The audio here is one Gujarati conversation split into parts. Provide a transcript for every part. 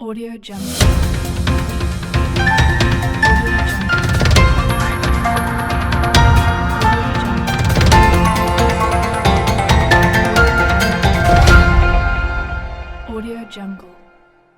Audio Jungle. Audio Jungle.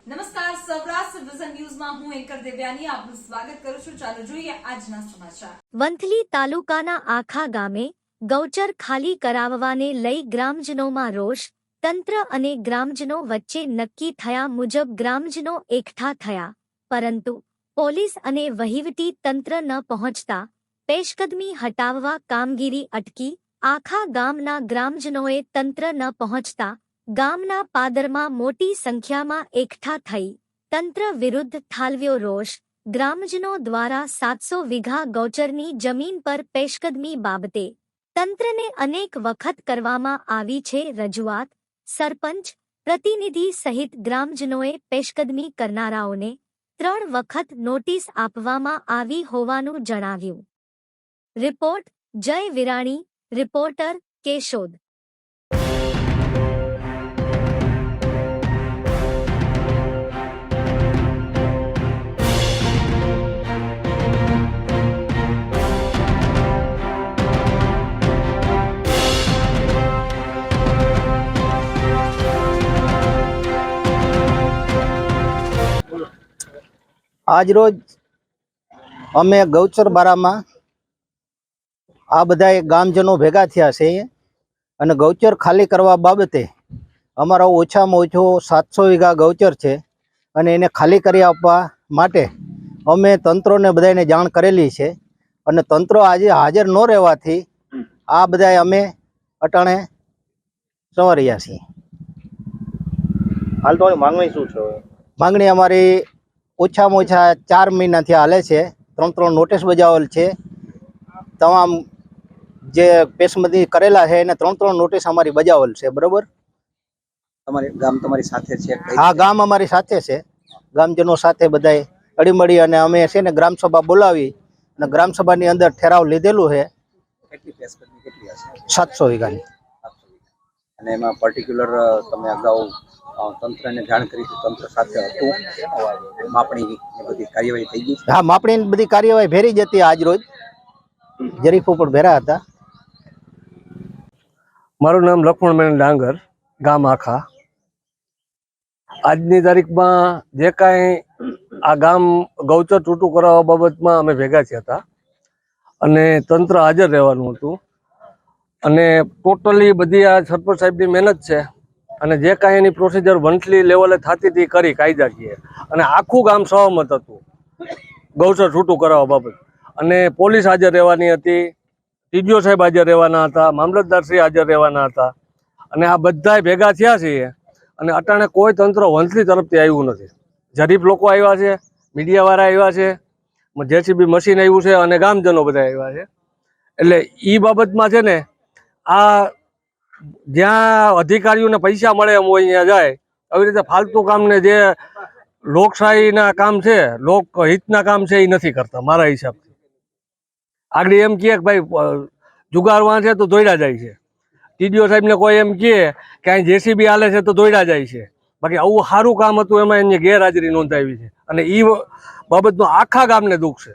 નમસ્કાર સૌરાષ્ટ્ર વિઝન ન્યૂઝમાં હું એન્કર દેવ્યાની આપનું સ્વાગત કરું છું ચાલો જોઈએ આજના સમાચાર વંથલી તાલુકાના આખા ગામે ગૌચર ખાલી કરાવવાને લઈ ગ્રામજનોમાં રોષ તંત્ર અને ગ્રામજનો વચ્ચે નક્કી થયા મુજબ ગ્રામજનો એકઠા થયા. પરંતુ પોલીસ અને વહીવટી તંત્ર ન પહોંચતા પેશકદમી હટાવવા કામગીરી અટકી. આખા ગામના ગ્રામજનોએ તંત્ર ન પહોંચતા ગામના પાદરમાં મોટી સંખ્યામાં એકઠા થઈ. તંત્ર વિરુદ્ધ ઠાલવ્યો રોષ. ગ્રામજનો દ્વારા સાતસો વીઘા ગૌચરની જમીન પર પેશકદમી બાબતે તંત્રને અનેક વખત કરવામાં આવી છે રજૂઆત. સરપંચ, પ્રતિનિધિ સહિત ગ્રામજનોએ પેશકદમી કરનારાઓને ત્રણ વખત નોટિસ આપવામાં આવી હોવાનું જણાવ્યું. રિપોર્ટ, જય વિરાણી, રિપોર્ટર કેશોદ. આજરોજ અમે ગૌચર બારામાં આ બધા ગામજનો ભેગા થયા છે અને ગૌચર ખાલી કરવા બાબતે અમારો ઓછામાં ઓછો સાતસો વીઘા ગૌચર છે અને એને ખાલી કરી આપવા માટે અમે તંત્રોને બધાને જાણ કરેલી છે અને તંત્રો આજે હાજર ન રહેવાથી આ બધા અમે અટાણે સંવાર્યા છીએ. હાલ તો માંગણી શું છે? માંગણી અમારી ઓછામાં ઓછા ચાર મહિનાથી હાલે છે. ત્રણ ત્રણ નોટિસ બજાવેલ છે. તમામ જે પેશમતી કરેલા છે એને ત્રણ ત્રણ નોટિસ અમારી બજાવેલ છે. બરોબર? તમારી ગામ તમારી સાથે છે? હા ગામ અમારી સાથે છે. ગામજનો સાથે બધાય અડીમળી અને અમે છે ને ગ્રામસભા બોલાવી અને ગ્રામસભાની અંદર ઠેરાવ લીધેલું છે. સાતસો વીઘાની. અને એમાં પર્ટિક્યુલર તમે અગાઉ તંત્રને જાણ કરી તંત્ર સાથે હતું. માપણી બધી કાર્યવાહી થઈ ગઈ હા માપણીની બધી કાર્યવાહી ભેરી જ હતી આજ રોજ. જરીફો પણ ભેરા હતા. મારું નામ લક્ષ્મણબેન ડાંગર ગામ આખા. આજની તારીખમાં જે કાંઈ આ ગામ ગૌચર છૂટું કરાવવા બાબતમાં અમે ભેગા થયા હતા. અને તંત્ર હાજર રહેવાનું હતું. અને ટોટલી બધી આ સરપંચ સાહેબની મહેનત છે. અને જે કાંઈ એની પ્રોસિજર વંથલી લેવલે થતી હતી કરી કાયદાકીય અને આખું ગામ સહમત હતું. ગૌચર છૂટું કરાવવા બાબત. અને પોલીસ હાજર રહેવાની હતી. ટીડીઓ સાહેબ હાજર રહેવાના હતા. મામલતદારશ્રી હાજર રહેવાના હતા. અને આ બધાય ભેગા થયા છીએ. અને અટાણે કોઈ તંત્ર વંથલી તરફથી આવ્યું નથી. જરીફ લોકો આવ્યા છે. મીડિયાવાળા આવ્યા છે. જેસીબી મશીન આવ્યું છે અને ગામજનો બધા આવ્યા છે. એટલે એ બાબતમાં છે ને, આ જ્યાં અધિકારીઓને પૈસા મળે એમ હોય ત્યાં જાય, આવી રીતે ફાલતુ કામને જે લોકશાહીના કામ છે, લોકહિતના કામ છે, એ નથી કરતા, મારા હિસાબથી. આગળ એમ કહે કે ભાઈ જુગારવા છે તો દોડ્યા જાય છે. ટીડીઓ સાહેબને કોઈ એમ કહે કે અહીં જેસીબી હાલે છે તો દોડ્યા જાય છે. બાકી આવું સારું કામ હતું, એમાં એની ગેરહાજરી નોંધાવી છે. અને એ બાબતનું આખા ગામને દુઃખ છે.